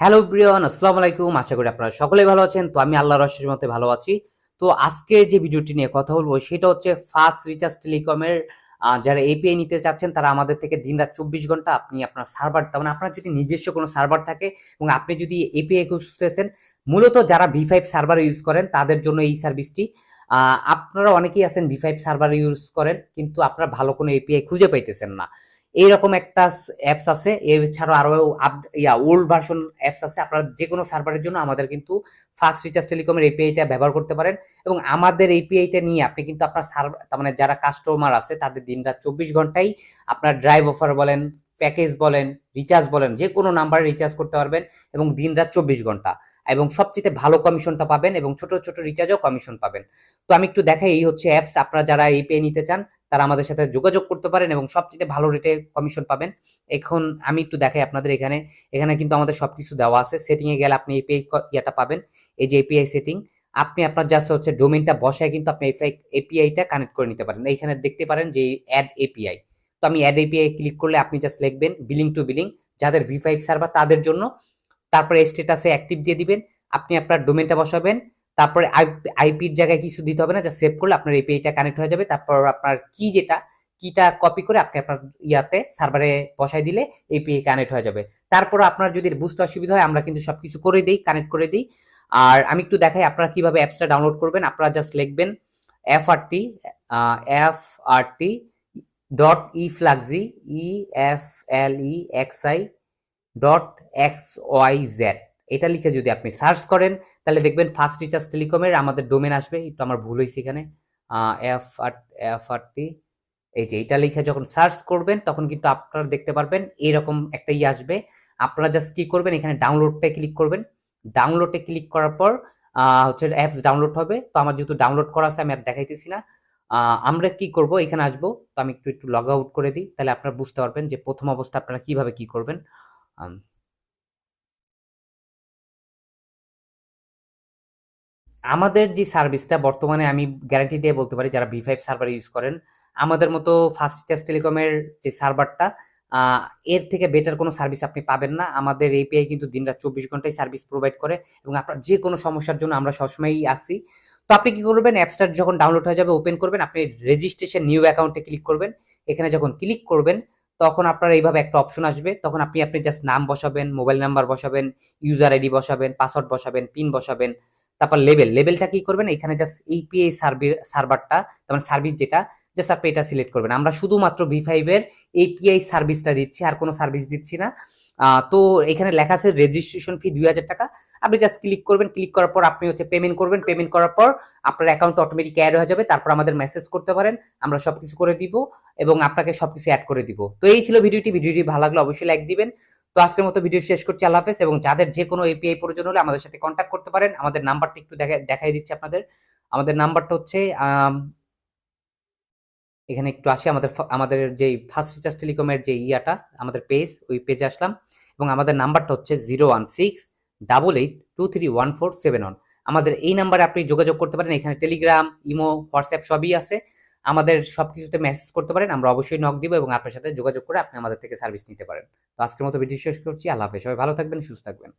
Hello Brian আসসালামু আলাইকুম। আশা করি আপনারা সকলেই ভালো আছেন। তো আমি আল্লাহ রহস্যের মতে ভালো আছি। তো আজকের যে ভিডিওটি নিয়ে কথা বলব, সেটা হচ্ছে ফাস্ট রিচার্জ টেলিকমের যারা এপিআই নিতে চাচ্ছেন, তারা আমাদের থেকে দিন রাত চব্বিশ ঘণ্টা আপনি আপনার সার্ভার মানে আপনার যদি নিজস্ব কোনো সার্ভার থাকে এবং আপনি যদি এপিআই খুঁজতেছেন, মূলত যারা ভি ফাইভ সার্ভার ইউজ করেন, তাদের জন্য এই সার্ভিসটি আপনারা অনেকেই আছেন ভি ফাইভ সার্ভার ইউজ করেন, কিন্তু আপনারা ভালো কোনো এপিআই খুঁজে পাইতেছেন না। এইরকম একটা অ্যাপস আছে। এছাড়াও আরও আপ- ইয়া ওল্ড ভার্সন অ্যাপস আছে। আপনারা যে কোনো সার্ভারের জন্য আমাদের কিন্তু ফার্স্ট রিচার্জ টেলিকমের এপিআইটা ব্যবহার করতে পারেন। এবং আমাদের এপিআইটা নিয়ে আপনি কিন্তু আপনার সার্ভার মানে যারা কাস্টমার আছে, তাদের দিনরাত চব্বিশ ঘন্টাই আপনার ড্রাইভ অফার বলেন প্যাকেজ বলেন রিচার্জ বলেন যে কোনো নাম্বারে রিচার্জ করতে পারবেন এবং দিন রাত চব্বিশ ঘণ্টা। এবং সবচেয়ে ভালো কমিশনটা পাবেন এবং ছোট ছোট রিচার্জও কমিশন পাবেন। তো আমি একটু দেখাই, এই হচ্ছে অ্যাপস আপনারা যারা এপিআই নিতে চান তারা আমাদের সাথে যোগাযোগ করতে পারেন এবং সবচেয়ে ভালো রেটে কমিশন পাবেন। এখন আমি একটু দেখাই আপনাদের এখানে। এখানে কিন্তু আমাদের সবকিছু দেওয়া আছে। সেটিং এ গেলে আপনি এপিআই ইয়াটা পাবেন। এই যে এপিআই সেটিং আপনি আপনার জাস্ট হচ্ছে ডোমেনটা বসায় কিন্তু আপনি এপিআইটা কানেক্ট করে নিতে পারেন। এইখানে দেখতে পারেন যে অ্যাড এপিআই তো আমি অ্যাড এপিআই ক্লিক করলে আপনি জাস্ট লিখবেন বিলিং টু বিলিং যাদের ভি ফাইভ সার্ভার তাদের জন্য। তারপরে স্ট্যাটাসে অ্যাক্টিভ দিয়ে দিবেন। আপনি আপনার ডোমেনটা বসাবেন। তারপরে আইপির জায়গায় কিছু দিতে হবে না যা সেভ করলে আপনার এপিআইটা কানেক্ট হয়ে যাবে। তারপর আপনার কি যেটা, কিটা কপি করে আপনি আপনার ইয়াতে সার্ভারে বসাই দিলে এপিআই কানেক্ট হয়ে যাবে। তারপর আপনার যদি বুঝতে অসুবিধা হয়, আমরা কিন্তু সব কিছু করে দিই কানেক্ট করে দিই। আর আমি একটু দেখাই আপনারা কীভাবে অ্যাপসটা ডাউনলোড করবেন। আপনারা জাস্ট লিখবেন F R T F R T dot E flexi E F L E X I dot X Y Z এটা লিখে যদি আপনি সার্চ করেন, তাহলে দেখবেন ফার্স্ট রিচার্জ টেলিকমের আমাদের ডোমেন আসবে। একটু আমার ভুল হয়েছে এখানে। এফ আর এফ আর টি এই যে এটা লিখে যখন সার্চ করবেন, তখন কিন্তু আপনারা দেখতে পারবেন এরকম একটা ই আসবে। আপনারা জাস্ট কি করবেন, এখানে ডাউনলোডটা ক্লিক করবেন। ডাউনলোডে ক্লিক করার পর হচ্ছে অ্যাপস ডাউনলোড হবে। তো আমার যেহেতু ডাউনলোড করা আছে, আমি অ্যাপ দেখাইতেছি না। আমরা কি করব, এখানে আসব। তো আমি একটু একটু লগ আউট করে দিই। তাহলে আপনারা বুঝতে পারবেন যে প্রথম অবস্থা আপনারা কীভাবে কি করবেন। আমাদের যে সার্ভিসটা বর্তমানে আমি গ্যারান্টি দিয়ে বলতে পারি, যারা ভি ফাইভ সার্ভার ইউজ করেন, আমাদের মতো ফার্স্ট চার্জ টেলিকমের যে সার্ভারটা এর থেকে বেটার কোনো সার্ভিস আপনি পাবেন না। আমাদের এপিআই কিন্তু দিনরাত চব্বিশ ঘন্টায় সার্ভিস প্রোভাইড করে এবং আপনার যে কোনো সমস্যার জন্য আমরা সবসময়ই আসি। তো আপনি কি করবেন? অ্যাপসটা যখন ডাউনলোড হয়ে যাবে ওপেন করবেন, আপনি রেজিস্ট্রেশন নিউ অ্যাকাউন্টে ক্লিক করবেন। এখানে যখন ক্লিক করবেন, তখন আপনার এইভাবে একটা অপশন আসবে। তখন আপনি আপনি জাস্ট নাম বসাবেন মোবাইল নাম্বার বসাবেন ইউজার আইডি বসাবেন পাসওয়ার্ড বসাবেন পিন বসাবেন। তারপর লেভেল লেভেলটা কি করবেন? এখানে জাস্ট ইপিআই সার্ভি সার্ভারটা তার সার্ভিস যেটা জাস্ট আপনি এটা সিলেক্ট করবেন। আমরা শুধুমাত্র ভি ফাইভের এপিআই সার্ভিসটা দিচ্ছি, আর কোনো সার্ভিস দিচ্ছি না। তো এখানে লেখা আছে রেজিস্ট্রেশন ফি দুই হাজার টাকা। আপনি জাস্ট ক্লিক করবেন ক্লিক করার পর আপনি হচ্ছে পেমেন্ট করবেন। পেমেন্ট করার পর আপনার অ্যাকাউন্ট অটোমেটিক অ্যাড হয়ে যাবে। তারপর আমাদের মেসেজ করতে পারেন। আমরা সবকিছু করে দিব এবং আপনাকে সবকিছু অ্যাড করে দিব। তো এই ছিল ভিডিওটি। ভিডিওটি ভালো লাগলে অবশ্যই লাইক দিবেন। তো আজকের মতো ভিডিও শেষ করছি, আল্লাহ হাফেজ, এবং যাদের যে কোনো এপিআই প্রয়োজন হলে আমাদের সাথে কন্ট্যাক্ট করতে পারেন। আমাদের নাম্বারটি একটু দেখা, দেখাই দিচ্ছি আপনাদের। আমাদের নাম্বারটা হচ্ছে এখানে একটু আসি, আমাদের আমাদের যে ফার্স্ট রিচার্জ টেলিকমের যে ইয়াটা, আমাদের পেজ ওই পেজে আসলাম। এবং আমাদের নাম্বারটা হচ্ছে zero one six double eight two three one four seven one আমাদের এই নাম্বারে আপনি যোগাযোগ করতে পারেন, এখানে টেলিগ্রাম ইমো হোয়াটসঅ্যাপ সবই আছে। আমাদের সব কিছুতে মেসেজ করতে পারেন, আমরা অবশ্যই নক দিব এবং আপনার সাথে যোগাযোগ করে আপনি আমাদের থেকে সার্ভিস নিতে পারেন। তো আজকের মতো ভিডিও শেষ করছি, আল্লাহ হাফেজ, সবাই ভালো থাকবেন, সুস্থ থাকবেন।